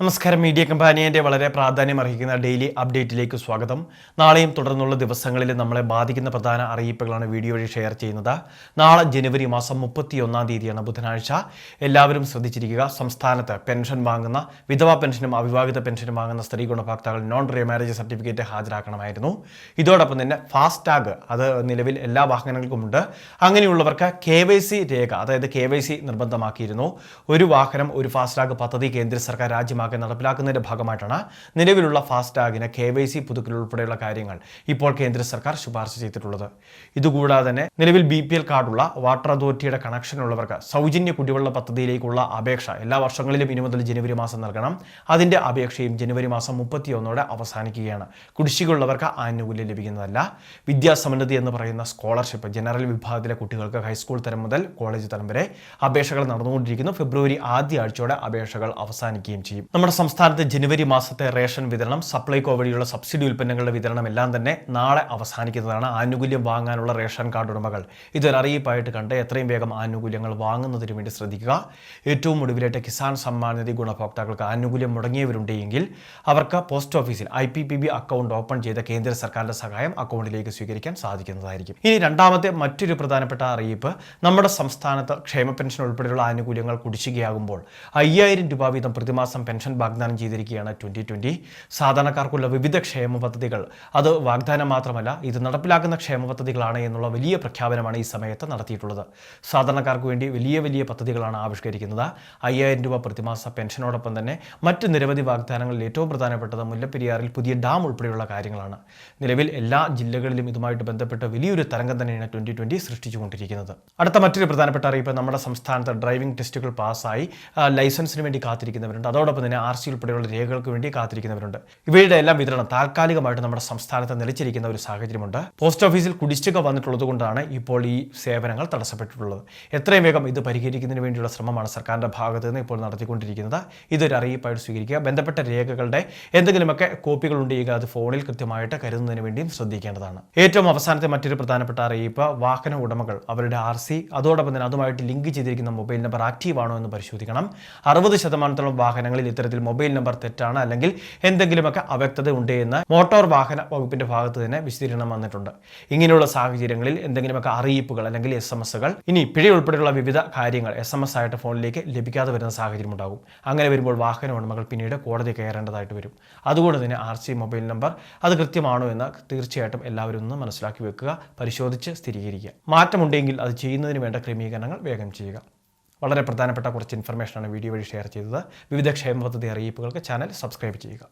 നമസ്കാരം മീഡിയ കമ്പാനിയന്റെ വളരെ പ്രാധാന്യം അർഹിക്കുന്ന ഡെയിലി അപ്ഡേറ്റിലേക്ക് സ്വാഗതം. നാളെയും തുടർന്നുള്ള ദിവസങ്ങളിൽ നമ്മളെ ബാധിക്കുന്ന പ്രധാന അറിയിപ്പുകളാണ് വീഡിയോ വഴി ഷെയർ ചെയ്യുന്നത്. നാളെ ജനുവരി മാസം മുപ്പത്തിയൊന്നാം തീയതിയാണ് ബുധനാഴ്ച. എല്ലാവരും ശ്രദ്ധിച്ചിരിക്കുക സംസ്ഥാനത്ത് പെൻഷൻ വാങ്ങുന്ന വിധവാ പെൻഷനും അവിവാഹിത പെൻഷനും വാങ്ങുന്ന സ്ത്രീ ഗുണഭോക്താക്കൾ നോൺ റീമാരേജ് സർട്ടിഫിക്കറ്റ് ഹാജരാക്കണമായിരുന്നു. ഇതോടൊപ്പം തന്നെ ഫാസ്ടാഗ് അത് നിലവിൽ എല്ലാ വാഹനങ്ങൾക്കുമുണ്ട്. അങ്ങനെയുള്ളവർക്ക് കെ വൈ സി രേഖ അതായത് കെ വൈ സി നിർബന്ധമാക്കിയിരുന്നു. ഒരു വാഹനം ഒരു ഫാസ്ടാഗ് പദ്ധതി കേന്ദ്ര സർക്കാർ രാജ്യമാകെ നടപ്പിലാക്കുന്നതിന്റെ ഭാഗമായിട്ടാണ് നിലവിലുള്ള ഫാസ്ടാഗിന് കെ വൈ സി പുതുക്കൽ ഉൾപ്പെടെയുള്ള കാര്യങ്ങൾ ഇപ്പോൾ കേന്ദ്ര സർക്കാർ ശുപാർശ ചെയ്തിട്ടുള്ളത്. ഇതുകൂടാതെ തന്നെ നിലവിൽ ബി പി എൽ കാർഡുള്ള വാട്ടർ അതോറിറ്റിയുടെ കണക്ഷൻ ഉള്ളവർക്ക് സൗജന്യ കുടിവെള്ള പദ്ധതിയിലേക്കുള്ള അപേക്ഷ എല്ലാ വർഷങ്ങളിലും ഇനി മുതൽ ജനുവരി മാസം നൽകണം. അതിന്റെ അപേക്ഷയും ജനുവരി മാസം മുപ്പത്തിയൊന്നോടെ അവസാനിക്കുകയാണ്. കുടിശ്ശികയുള്ളവർക്ക് ആനുകൂല്യം ലഭിക്കുന്നതല്ല. വിദ്യാസമന്നതി എന്ന് പറയുന്ന സ്കോളർഷിപ്പ് ജനറൽ വിഭാഗത്തിലെ കുട്ടികൾക്ക് ഹൈസ്കൂൾ തരം മുതൽ കോളേജ് തരം വരെ അപേക്ഷകൾ നടന്നുകൊണ്ടിരിക്കുന്നു. ഫെബ്രുവരി ആദ്യ ആഴ്ചയോടെ അപേക്ഷകൾ അവസാനിക്കുകയും ചെയ്യും. നമ്മുടെ സംസ്ഥാനത്ത് ജനുവരി മാസത്തെ റേഷൻ വിതരണം സപ്ലൈകോ വഴിയുള്ള സബ്സിഡി ഉൽപ്പന്നങ്ങളുടെ വിതരണം എല്ലാം തന്നെ നാളെ അവസാനിക്കുന്നതാണ്. ആനുകൂല്യം വാങ്ങാനുള്ള റേഷൻ കാർഡ് ഉടമകൾ. ഇതൊരു അറിയിപ്പായിട്ട് കണ്ട് എത്രയും വേഗം ആനുകൂല്യങ്ങൾ വാങ്ങുന്നതിന് വേണ്ടി ശ്രദ്ധിക്കുക. ഏറ്റവും ഒടുവിലായിട്ട് കിസാൻ സമ്മാൻ നിധി ഗുണഭോക്താക്കൾക്ക് ആനുകൂല്യം മുടങ്ങിയവരുണ്ടെങ്കിൽ അവർക്ക് പോസ്റ്റ് ഓഫീസിൽ I P P B account open ചെയ്ത കേന്ദ്ര സർക്കാരിന്റെ സഹായം അക്കൗണ്ടിലേക്ക് സ്വീകരിക്കാൻ സാധിക്കുന്നതായിരിക്കും. ഇനി രണ്ടാമത്തെ മറ്റൊരു പ്രധാനപ്പെട്ട അറിയിപ്പ് നമ്മുടെ സംസ്ഥാനത്ത് ക്ഷേമ പെൻഷൻ ഉൾപ്പെടെയുള്ള ആനുകൂല്യങ്ങൾ കുടിശ്ശികയാകുമ്പോൾ അയ്യായിരം രൂപ വീതം പ്രതിമാസം പെൻഷൻ വാഗ്ദാനം ചെയ്തിരിക്കുകയാണ് ട്വന്റി ട്വന്റി സാധാരണക്കാർക്കുള്ള വിവിധ ക്ഷേമ പദ്ധതികൾ. അത് വാഗ്ദാനം മാത്രമല്ല ഇത് നടപ്പിലാക്കുന്ന ക്ഷേമ പദ്ധതികളാണ് എന്നുള്ള വലിയ പ്രഖ്യാപനമാണ് ഈ സമയത്ത് നടത്തിയിട്ടുള്ളത്. സാധാരണക്കാർക്ക് വേണ്ടി വലിയ വലിയ പദ്ധതികളാണ് ആവിഷ്കരിക്കുന്നത്. അയ്യായിരം രൂപ പ്രതിമാസ പെൻഷനോടൊപ്പം തന്നെ മറ്റ് നിരവധി വാഗ്ദാനങ്ങളിൽ ഏറ്റവും പ്രധാനപ്പെട്ടത് മുല്ലപ്പെരിയാറിൽ പുതിയ ഡാം ഉൾപ്പെടെയുള്ള കാര്യങ്ങളാണ്. നിലവിൽ എല്ലാ ജില്ലകളിലും ഇതുമായിട്ട് ബന്ധപ്പെട്ട വലിയൊരു തരംഗം തന്നെയാണ് ട്വന്റി ട്വന്റി സൃഷ്ടിച്ചുകൊണ്ടിരിക്കുന്നത്. അടുത്ത മറ്റൊരു പ്രധാനപ്പെട്ട അറിയിപ്പ് നമ്മുടെ സംസ്ഥാനത്ത് ഡ്രൈവിംഗ് ടെസ്റ്റുകൾ പാസ്സായി ലൈസൻസിന് വേണ്ടി കാത്തിരിക്കുന്നവരുണ്ട്. അതോടൊപ്പം തന്നെ ആർ സി ഉൾപ്പെടെയുള്ള രേഖകൾക്ക് വേണ്ടി കാത്തിരിക്കുന്നവരുണ്ട്. ഇവയുടെ എല്ലാം വിതരണം താൽക്കാലികമായിട്ട് നമ്മുടെ സംസ്ഥാനത്ത് നിലച്ചിരിക്കുന്ന ഒരു സാഹചര്യമുണ്ട്. പോസ്റ്റ് ഓഫീസിൽ കുടിശ്ശിക വന്നിട്ടുള്ളത് കൊണ്ടാണ് ഇപ്പോൾ ഈ സേവനങ്ങൾ തടസ്സപ്പെട്ടിട്ടുള്ളത്. എത്രയും വേഗം ഇത് പരിഹരിക്കുന്നതിന് വേണ്ടിയുള്ള ശ്രമമാണ് സർക്കാരിന്റെ ഭാഗത്ത് നിന്ന് ഇപ്പോൾ നടത്തിക്കൊണ്ടിരിക്കുന്നത്. ഇതൊരു അറിയിപ്പായിട്ട് സ്വീകരിക്കുക. ബന്ധപ്പെട്ട രേഖകളുടെ എന്തെങ്കിലുമൊക്കെ കോപ്പികൾ ഉണ്ടെങ്കിൽ അത് ഫോണിൽ കൃത്യമായിട്ട് കരുതുന്നതിന് വേണ്ടിയും ശ്രദ്ധിക്കേണ്ടതാണ്. ഏറ്റവും അവസാനത്തെ മറ്റൊരു പ്രധാനപ്പെട്ട അറിയിപ്പ് വാഹന ഉടമകൾ അവരുടെ ആർ സി. അതോടൊപ്പം തന്നെ അതുമായിട്ട് ലിങ്ക് ചെയ്തിരിക്കുന്ന മൊബൈൽ നമ്പർ ആക്റ്റീവ് ആണോ എന്ന് പരിശോധിക്കണം. അറുപത് ശതമാനത്തോളം വാഹനങ്ങളിൽ ഇത്തരത്തിൽ മൊബൈൽ നമ്പർ തെറ്റാണ് അല്ലെങ്കിൽ എന്തെങ്കിലുമൊക്കെ അവ്യക്തത ഉണ്ട് എന്ന് മോട്ടോർ വാഹന വകുപ്പിന്റെ ഭാഗത്ത് തന്നെ വിശദീകരണം വന്നിട്ടുണ്ട്. ഇങ്ങനെയുള്ള സാഹചര്യങ്ങളിൽ എന്തെങ്കിലുമൊക്കെ അറിയിപ്പുകൾ അല്ലെങ്കിൽ എസ് എം എസുകൾ ഇനി പിഴ ഉൾപ്പെടെയുള്ള വിവിധ കാര്യങ്ങൾ എസ് എം എസ് ആയിട്ട് ഫോണിലേക്ക് ലഭിക്കാതെ വരുന്ന സാഹചര്യം ഉണ്ടാകും. അങ്ങനെ വരുമ്പോൾ വാഹന ഉടമകൾ പിന്നീട് കോടതി കയറേണ്ടതായിട്ട് വരും. അതുകൊണ്ട് തന്നെ ആർ സി മൊബൈൽ നമ്പർ അത് കൃത്യമാണോ എന്ന് തീർച്ചയായിട്ടും എല്ലാവരും ഒന്ന് മനസ്സിലാക്കി വെക്കുക പരിശോധിച്ച് സ്ഥിരീകരിക്കുക. മാറ്റമുണ്ടെങ്കിൽ അത് ചെയ്യുന്നതിന് വേണ്ട ക്രമീകരണങ്ങൾ വേഗം ചെയ്യുക. വളരെ പ്രധാനപ്പെട്ട കുറച്ച് ഇൻഫർമേഷനാണ് വീഡിയോ വഴി ഷെയർ ചെയ്തത്. വിവിധ ക്ഷേമ പദ്ധതി അറിയിപ്പുകൾക്ക് ചാനൽ സബ്സ്ക്രൈബ് ചെയ്യുക.